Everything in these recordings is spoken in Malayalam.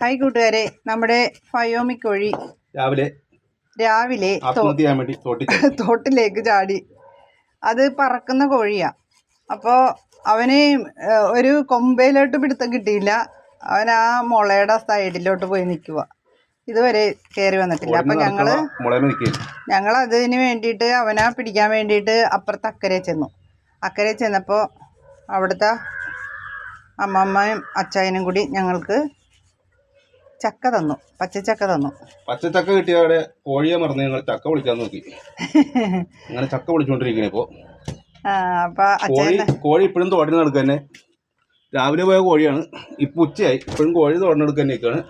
ഹായ് കൂട്ടുകാരെ നമ്മുടെ ഫയോമി കോഴി രാവിലെ രാവിലെ. തോട്ടിലേക്ക് ചാടി. അത് പറക്കുന്ന കോഴിയാ. അപ്പോൾ അവന് ഒരു കൊമ്പയിലോട്ട് പിടുത്തം കിട്ടിയില്ല. അവൻ ആ മുളയുടെ സൈഡിലോട്ട് പോയി നിൽക്കുക ഇതുവരെ കയറി വന്നിട്ടില്ല. അപ്പം ഞങ്ങൾ ഞങ്ങൾ ഞങ്ങൾ അതിന് വേണ്ടിയിട്ട് അവനെ പിടിക്കാൻ വേണ്ടിയിട്ട് അപ്പുറത്ത് അക്കരെ ചെന്നു. അക്കരെ ചെന്നപ്പോൾ അവിടുത്തെ അമ്മമ്മയും അച്ചായനും കൂടി ഞങ്ങൾക്ക് ചക്ക തന്നു. പച്ചച്ചക്ക തന്നു. പച്ചച്ചക്ക കിട്ടിയ അവിടെ കോഴിയെ മറന്ന് ഞങ്ങൾ ചക്ക വിളിക്കാൻ നോക്കി. അങ്ങനെ ചക്ക വിളിച്ചോണ്ടിരിക്കണേ ഇപ്പോ. അപ്പം കോഴി കോഴി ഇപ്പോഴും തോടിന് നടക്കന്നെ. രാവിലെ പോയ കോഴിയാണ്. ഇപ്പൊ ഉച്ചയായി. ഇപ്പോഴും കോഴി തോടിന് നിൽക്കുകയാണ്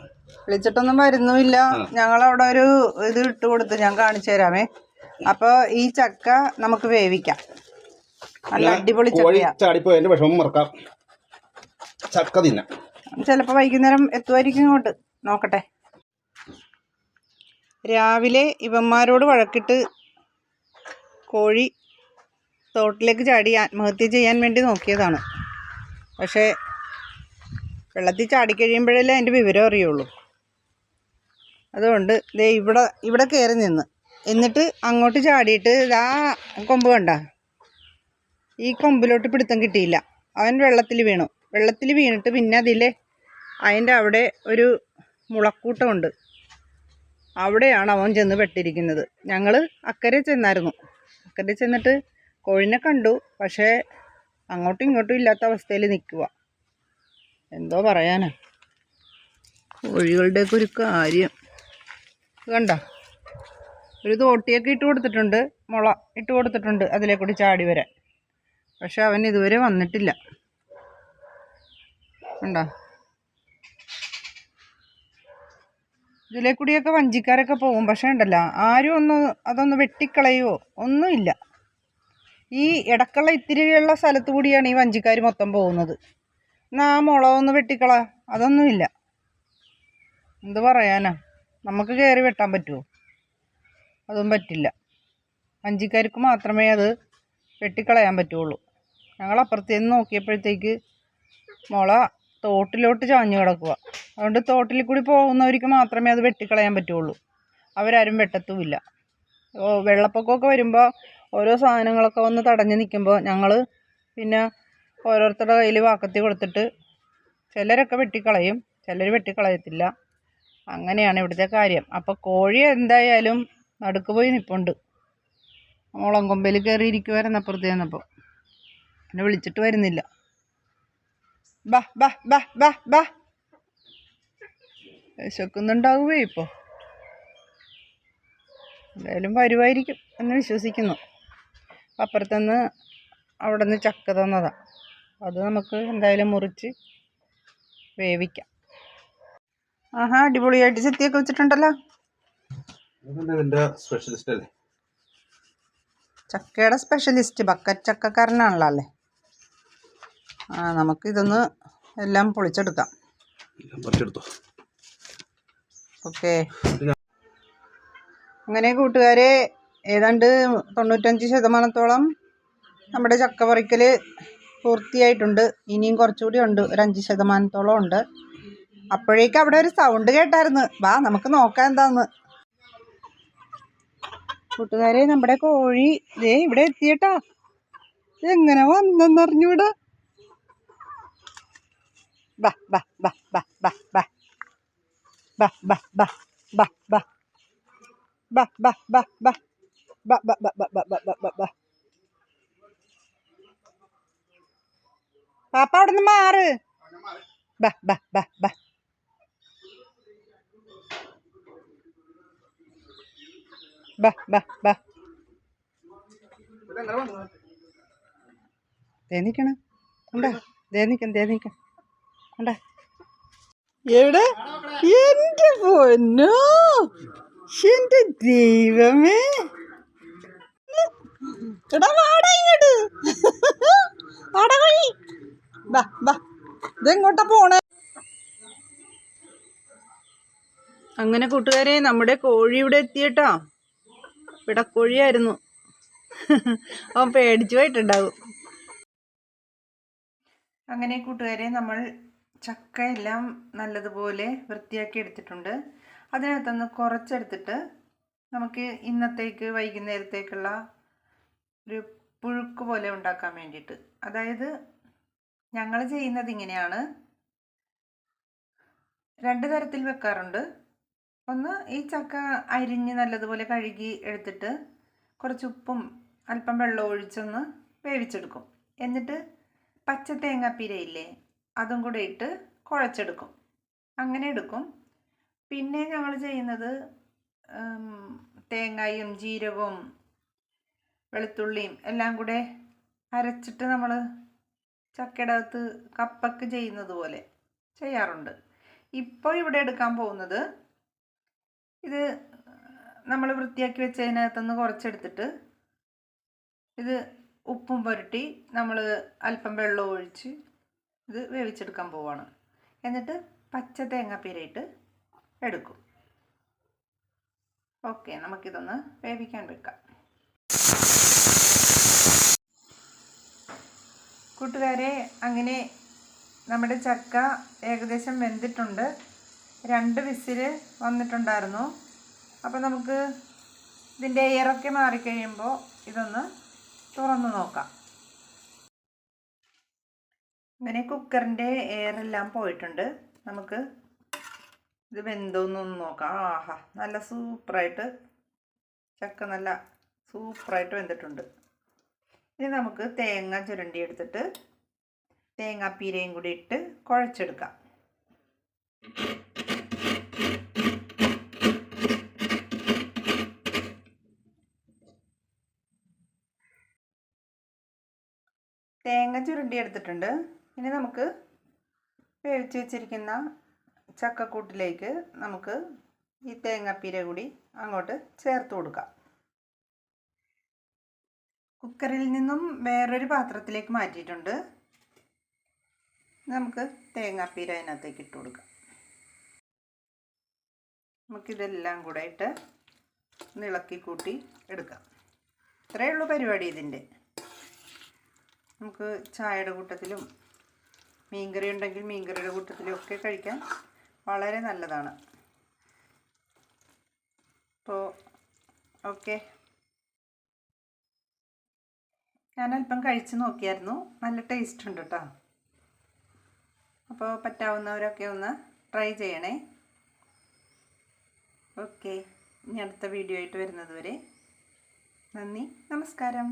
വിളിച്ചിട്ടൊന്നും വരുന്നുമില്ല. ഞങ്ങളവിടെ ഒരു ഇത് ഇട്ട് കൊടുത്ത്. ഞാൻ കാണിച്ചു തരാമേ. അപ്പൊ ഈ ചക്ക നമുക്ക് വേവിക്കാം. നല്ല അടിപൊളി ചാടിപ്പോയതിന്റെ വിഷമം മറക്കാം. ചക്ക തിന്നാം. ചിലപ്പോ വൈകുന്നേരം എത്തുമായിരിക്കും ഇങ്ങോട്ട്. നോക്കട്ടെ. രാവിലെ ഇവന്മാരോട് വഴക്കിട്ട് കോഴി തോട്ടിലേക്ക് ചാടി ആത്മഹത്യ ചെയ്യാൻ വേണ്ടി നോക്കിയതാണ്. പക്ഷേ വെള്ളത്തിൽ ചാടിക്കഴിയുമ്പോഴല്ലേ അതിന്റെ വിവരം അറിയുള്ളൂ. അതുകൊണ്ട് ദേ ഇവിടെ ഇവിടെ കയറി നിന്ന്. എന്നിട്ട് അങ്ങോട്ട് ചാടിയിട്ട് ഇതാ കൊമ്പ് കണ്ട. ഈ കൊമ്പിലോട്ട് പിടുത്തം കിട്ടിയില്ല. അവൻ വെള്ളത്തിൽ വീണു. വെള്ളത്തിൽ വീണിട്ട് പിന്നെ അതിൽ അതിന്റെ അവിടെ ഒരു മുളക്കൂട്ടമുണ്ട്. അവിടെയാണ് അവൻ ചെന്ന് പെട്ടിരിക്കുന്നത്. ഞങ്ങൾ അക്കരെ ചെന്നായിരുന്നു. അക്കരെ ചെന്നിട്ട് കോഴിനെ കണ്ടു. പക്ഷേ അങ്ങോട്ടും ഇങ്ങോട്ടും ഇല്ലാത്ത അവസ്ഥയിൽ നിൽക്കുക എന്തോ പറയാനാ? കോഴികളുടെയൊക്കെ ഒരു കാര്യം. കണ്ട? ഒരു തോട്ടിയൊക്കെ ഇട്ട് കൊടുത്തിട്ടുണ്ട്. മുള ഇട്ട് കൊടുത്തിട്ടുണ്ട് അതിലെ കൂടി ചാടി വരാൻ. പക്ഷെ അവൻ ഇതുവരെ വന്നിട്ടില്ല. ഉണ്ടോ ഇതിലെ കൂടിയൊക്കെ വഞ്ചിക്കാരൊക്കെ പോകും. പക്ഷേ ഉണ്ടല്ലോ ആരും ഒന്ന് അതൊന്ന് വെട്ടിക്കളയോ ഒന്നുമില്ല. ഈ ഇടക്കുള്ള ഇത്തിരിയുള്ള സ്ഥലത്ത് കൂടിയാണ് ഈ വഞ്ചിക്കാർ മൊത്തം പോകുന്നത്. എന്നാ ആ മുളക് ഒന്ന് വെട്ടിക്കള. അതൊന്നുമില്ല. എന്ത് പറയാനാ? നമുക്ക് കയറി വെട്ടാൻ പറ്റുമോ അതും പറ്റില്ല. വഞ്ചിക്കാർക്ക് മാത്രമേ അത് വെട്ടിക്കളയാൻ പറ്റുള്ളൂ. ഞങ്ങൾ അപ്പുറത്തേന്ന് നോക്കിയപ്പോഴത്തേക്ക് മുള തോട്ടിലോട്ട് ചാഞ്ഞു കിടക്കുക. അതുകൊണ്ട് തോട്ടിൽ കൂടി പോകുന്നവർക്ക് മാത്രമേ അത് വെട്ടിക്കളയാൻ പറ്റുള്ളൂ. അവരാരും വെട്ടത്തുമില്ല. വെള്ളപ്പൊക്കമൊക്കെ വരുമ്പോൾ ഓരോ സാധനങ്ങളൊക്കെ വന്ന് തടഞ്ഞു നിൽക്കുമ്പോൾ ഞങ്ങൾ പിന്നെ ഓരോരുത്തരുടെ കയ്യിൽ വാക്കത്തി കൊടുത്തിട്ട് ചിലരൊക്കെ വെട്ടിക്കളയും ചിലർ വെട്ടിക്കളയത്തില്ല. അങ്ങനെയാണ് ഇവിടുത്തെ കാര്യം. അപ്പോൾ കോഴി എന്തായാലും നടുക്ക് പോയി നിൽപ്പുണ്ട് മുളം കൊമ്പിൽ കയറി ഇരിക്കുമായിരുന്നു അപ്പുറത്ത് ചെന്നപ്പോൾ എന്നെ വിളിച്ചിട്ട് വരുന്നില്ല. ബാ ബാ ബാ ബാ ബാ. വിശക്കുന്നുണ്ടാവുകയോ ഇപ്പോൾ എന്തായാലും വരുമായിരിക്കും എന്ന് വിശ്വസിക്കുന്നു. അപ്പുറത്തുനിന്ന് അവിടെ നിന്ന് ചക്ക തന്നതാ. അത് നമുക്ക് എന്തായാലും മുറിച്ച് വേവിക്കാം. ആഹാ അടിപൊളിയായിട്ട് ചെത്തിയൊക്കെ വെച്ചിട്ടുണ്ടല്ലോ. ചക്കയുടെ സ്പെഷ്യലിസ്റ്റ് ബക്കറ്റ് ചക്കക്കാരനാണല്ലോ അല്ലേ? നമുക്ക് ഇതൊന്ന് എല്ലാം പൊളിച്ചെടുക്കാം. ഓക്കെ. അങ്ങനെ കൂട്ടുകാരെ ഏതാണ്ട് തൊണ്ണൂറ്റഞ്ച് ശതമാനത്തോളം നമ്മുടെ ചക്ക പറിക്കൽ പൂർത്തിയായിട്ടുണ്ട്. ഇനിയും കുറച്ചുകൂടി ഉണ്ട്. ഒരു അഞ്ച് ശതമാനത്തോളം ഉണ്ട്. അപ്പോഴേക്കും അവിടെ ഒരു സൗണ്ട് കേട്ടായിരുന്നു. വാ നമുക്ക് നോക്കാം എന്താന്ന്. കൂട്ടുകാരെ നമ്മുടെ കോഴി ദേ ഇവിടെ എത്തിയട്ടാ. എങ്ങനെ വന്നെന്നറിഞ്ഞൂടാ. പാപ്പ അവിടെ നിന്ന് മാറ്. ബാ എവിടെ? പൊന്നോ. എന്റെ ദൈവമേ. എടാ വാടാ ഇങ്ങോട്ട് വാടാ വഴി. ബാ ബാ ഇതെങ്ങോട്ടാ പോണേ? അങ്ങനെ കൂട്ടുകാരെ നമ്മുടെ കോഴി ഇവിടെ എത്തിയട്ടോ. പിടക്കോഴിയായിരുന്നു അവൻ പേടിച്ചു പോയിട്ടുണ്ടാവും. അങ്ങനെ കൂട്ടുകാരെ നമ്മൾ ചക്ക എല്ലാം നല്ലതുപോലെ വൃത്തിയാക്കി എടുത്തിട്ടുണ്ട്. അതിനകത്തുനിന്ന് കുറച്ചെടുത്തിട്ട് നമുക്ക് ഇന്നത്തേക്ക് വൈകുന്നേരത്തേക്കുള്ള ഒരു പുഴുക്ക് പോലെ ഉണ്ടാക്കാൻ വേണ്ടിയിട്ട്. അതായത് ഞങ്ങൾ ചെയ്യുന്നത് ഇങ്ങനെയാണ്. രണ്ട് തരത്തിൽ വെക്കാറുണ്ട്. ഒന്ന് ഈ ചക്ക അരിഞ്ഞ് നല്ലതുപോലെ കഴുകി എടുത്തിട്ട് കുറച്ച് ഉപ്പും അല്പം വെള്ളം ഒഴിച്ചൊന്ന് വേവിച്ചെടുക്കും. എന്നിട്ട് പച്ച തേങ്ങാപ്പീരയില്ലേ അതും കൂടെ ഇട്ട് കുഴച്ചെടുക്കും. അങ്ങനെ എടുക്കും. പിന്നെ ഞങ്ങൾ ചെയ്യുന്നത് തേങ്ങയും ജീരകവും വെളുത്തുള്ളിയും എല്ലാം കൂടെ അരച്ചിട്ട് നമ്മൾ ചക്കയുടെ അകത്ത് കപ്പക്ക് ചെയ്യുന്നത് പോലെ ചെയ്യാറുണ്ട്. ഇപ്പോൾ ഇവിടെ എടുക്കാൻ പോകുന്നത് ഇത് നമ്മൾ വൃത്തിയാക്കി വെച്ചതിനകത്തുനിന്ന് കുറച്ചെടുത്തിട്ട് ഇത് ഉപ്പും പുരട്ടി നമ്മൾ അല്പം വെള്ളം ഒഴിച്ച് ഇത് വേവിച്ചെടുക്കാൻ പോവാണ്. എന്നിട്ട് പച്ച തേങ്ങാപ്പീരയിട്ട് എടുക്കും. ഓക്കെ നമുക്കിതൊന്ന് വേവിക്കാൻ വെക്കാം. കൂട്ടുകാരെ അങ്ങനെ നമ്മുടെ ചക്ക ഏകദേശം വെന്തിട്ടുണ്ട്. രണ്ട് വിസിൽ വന്നിട്ടുണ്ടായിരുന്നു. അപ്പോൾ നമുക്ക് ഇതിന്റെ എയറൊക്കെ മാറിക്കഴിയുമ്പോൾ ഇതൊന്ന് തുറന്ന് നോക്കാം. അങ്ങനെ കുക്കറിന്റെ എയറെല്ലാം പോയിട്ടുണ്ട്. നമുക്ക് ഇത് വെന്തോന്നൊന്ന് നോക്കാം. ആഹാ നല്ല സൂപ്പറായിട്ട് ചക്ക നല്ല സൂപ്പറായിട്ട് വെന്തിട്ടുണ്ട്. ഇനി നമുക്ക് തേങ്ങ ചുരണ്ടി എടുത്തിട്ട് തേങ്ങാപ്പീരയും കൂടി ഇട്ട് കുഴച്ചെടുക്കാം. തേങ്ങ ചുരണ്ടി എടുത്തിട്ടുണ്ട്. ഇനി നമുക്ക് വേവിച്ച് വെച്ചിരിക്കുന്ന ചക്കക്കൂട്ടിലേക്ക് നമുക്ക് ഈ തേങ്ങാപ്പീര കൂടി അങ്ങോട്ട് ചേർത്ത് കൊടുക്കാം. കുക്കറിൽ നിന്നും വേറൊരു പാത്രത്തിലേക്ക് മാറ്റിയിട്ടുണ്ട്. നമുക്ക് തേങ്ങാപ്പീര അതിനകത്തേക്ക് ഇട്ട് കൊടുക്കാം. നമുക്കിതെല്ലാം കൂടെ ഇട്ട് ഇളക്കി കൂട്ടി എടുക്കാം. ഇത്രയേ ഉള്ളൂ പരിപാടി ഇതിന്റെ. നമുക്ക് ചായയുടെ കൂട്ടത്തിലും മീൻകറി ഉണ്ടെങ്കിൽ മീൻകറിയുടെ കൂട്ടത്തിലും ഒക്കെ കഴിക്കാൻ വളരെ നല്ലതാണ്. അപ്പോൾ ഓക്കെ. ഞാൻ അല്പം കഴിച്ച് നോക്കിയായിരുന്നു. നല്ല ടേസ്റ്റ് ഉണ്ട് കേട്ടോ അപ്പോൾ പറ്റാവുന്നവരൊക്കെ ഒന്ന് ട്രൈ ചെയ്യണേ. ഓക്കെ. ഇനി അടുത്ത വീഡിയോ ആയിട്ട് വരുന്നത് വരെ നന്ദി. നമസ്കാരം.